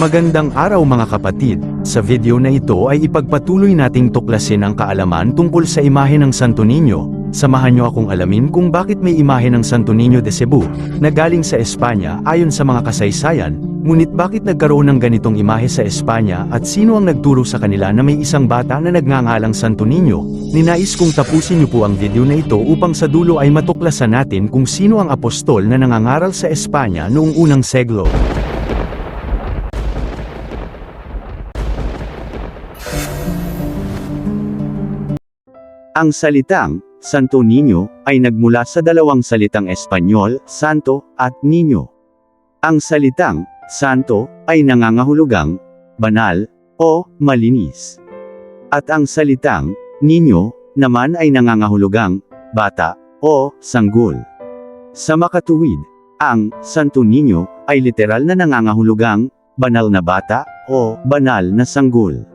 Magandang araw mga kapatid, sa video na ito ay ipagpatuloy nating tuklasin ang kaalaman tungkol sa imahe ng Santo Niño. Samahan niyo akong alamin kung bakit may imahe ng Santo Niño de Cebu, na galing sa Espanya ayon sa mga kasaysayan, ngunit bakit nagkaroon ng ganitong imahe sa Espanya at sino ang nagturo sa kanila na may isang bata na nagngangalang Santo Niño? Ninais kong tapusin niyo po ang video na ito upang sa dulo ay matuklasan natin kung sino ang apostol na nangangaral sa Espanya noong unang seglo. Ang salitang Santo Niño ay nagmula sa dalawang salitang Espanyol, Santo at Niño. Ang salitang Santo ay nangangahulugang banal o malinis. At ang salitang Niño naman ay nangangahulugang bata o sanggol. Sa makatuwid, ang Santo Niño ay literal na nangangahulugang banal na bata o banal na sanggol.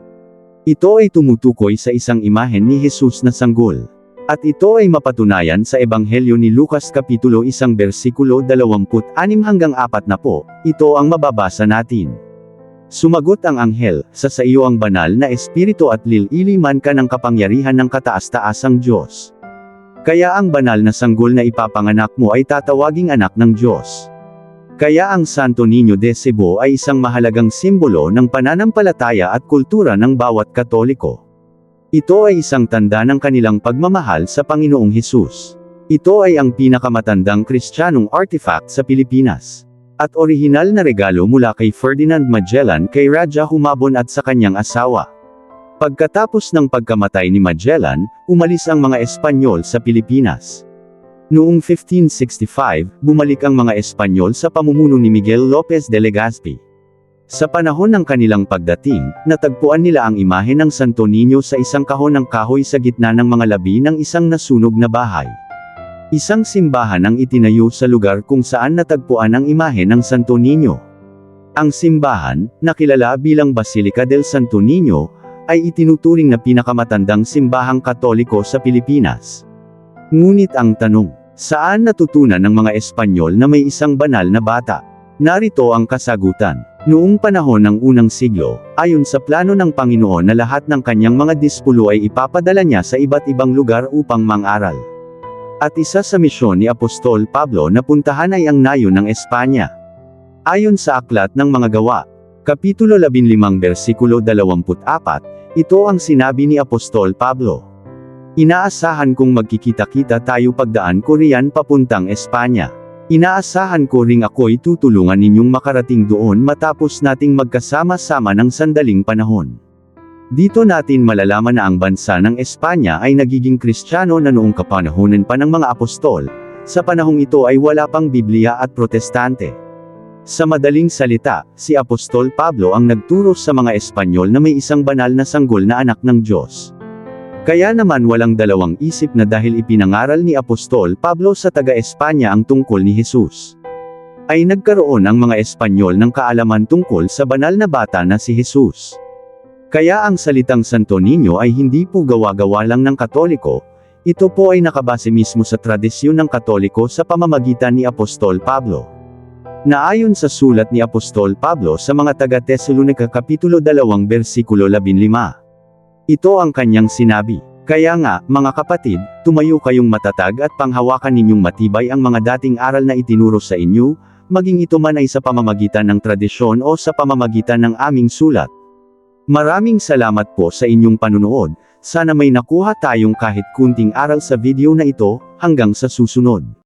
Ito ay tumutukoy sa isang imahen ni Jesus na sanggol. At ito ay mapatunayan sa Ebanghelyo ni Lucas Kapitulo 1 versikulo 26 hanggang 4 na po, ito ang mababasa natin. Sumagot ang anghel, sa sa iyo ang banal na espiritu at lililiman ka ng kapangyarihan ng kataas-taasang Diyos. Kaya ang banal na sanggol na ipapanganak mo ay tatawaging anak ng Diyos. Kaya ang Santo Niño de Cebu ay isang mahalagang simbolo ng pananampalataya at kultura ng bawat Katoliko. Ito ay isang tanda ng kanilang pagmamahal sa Panginoong Hesus. Ito ay ang pinakamatandang Kristiyanong artifact sa Pilipinas. At orihinal na regalo mula kay Ferdinand Magellan kay Raja Humabon at sa kanyang asawa. Pagkatapos ng pagkamatay ni Magellan, umalis ang mga Espanyol sa Pilipinas. Noong 1565, bumalik ang mga Espanyol sa pamumuno ni Miguel Lopez de Legazpi. Sa panahon ng kanilang pagdating, natagpuan nila ang imahe ng Santo Niño sa isang kahon ng kahoy sa gitna ng mga labi ng isang nasunog na bahay. Isang simbahan ang itinayo sa lugar kung saan natagpuan ang imahe ng Santo Niño. Ang simbahan, na kilala bilang Basilica del Santo Niño, ay itinuturing na pinakamatandang simbahang katoliko sa Pilipinas. Ngunit ang tanong, saan natutunan ng mga Espanyol na may isang banal na bata? Narito ang kasagutan. Noong panahon ng unang siglo, ayon sa plano ng Panginoon na lahat ng kanyang mga dispulo ay ipapadala niya sa iba't ibang lugar upang mangaral. At isa sa misyon ni Apostol Pablo na puntahan ay ang nayo ng Espanya. Ayon sa Aklat ng Mga Gawa, Kapitulo 15 versikulo 24, ito ang sinabi ni Apostol Pablo. Inaasahan kong magkikita-kita tayo pagdaan ko riyan papuntang Espanya. Inaasahan ko ring ako'y tutulungan ninyong makarating doon matapos nating magkasama-sama ng sandaling panahon. Dito natin malalaman na ang bansa ng Espanya ay nagiging kristyano na noong kapanahonan pa ng mga apostol, sa panahong ito ay wala pang Biblia at protestante. Sa madaling salita, si Apostol Pablo ang nagturo sa mga Espanyol na may isang banal na sanggol na anak ng Diyos. Kaya naman walang dalawang isip na dahil ipinangaral ni Apostol Pablo sa taga-Espanya ang tungkol ni Jesus. Ay nagkaroon ang mga Espanyol ng kaalaman tungkol sa banal na bata na si Jesus. Kaya ang salitang Santo Niño ay hindi po gawa-gawa lang ng Katoliko, ito po ay nakabase mismo sa tradisyon ng Katoliko sa pamamagitan ni Apostol Pablo. Naayon sa sulat ni Apostol Pablo sa mga taga-Tesalonica Kapitulo 2 versikulo 15. Ito ang kanyang sinabi. Kaya nga, mga kapatid, tumayo kayong matatag at panghawakan ninyong matibay ang mga dating aral na itinuro sa inyo, maging ito man ay sa pamamagitan ng tradisyon o sa pamamagitan ng aming sulat. Maraming salamat po sa inyong panunood, sana may nakuha tayong kahit kunting aral sa video na ito, hanggang sa susunod.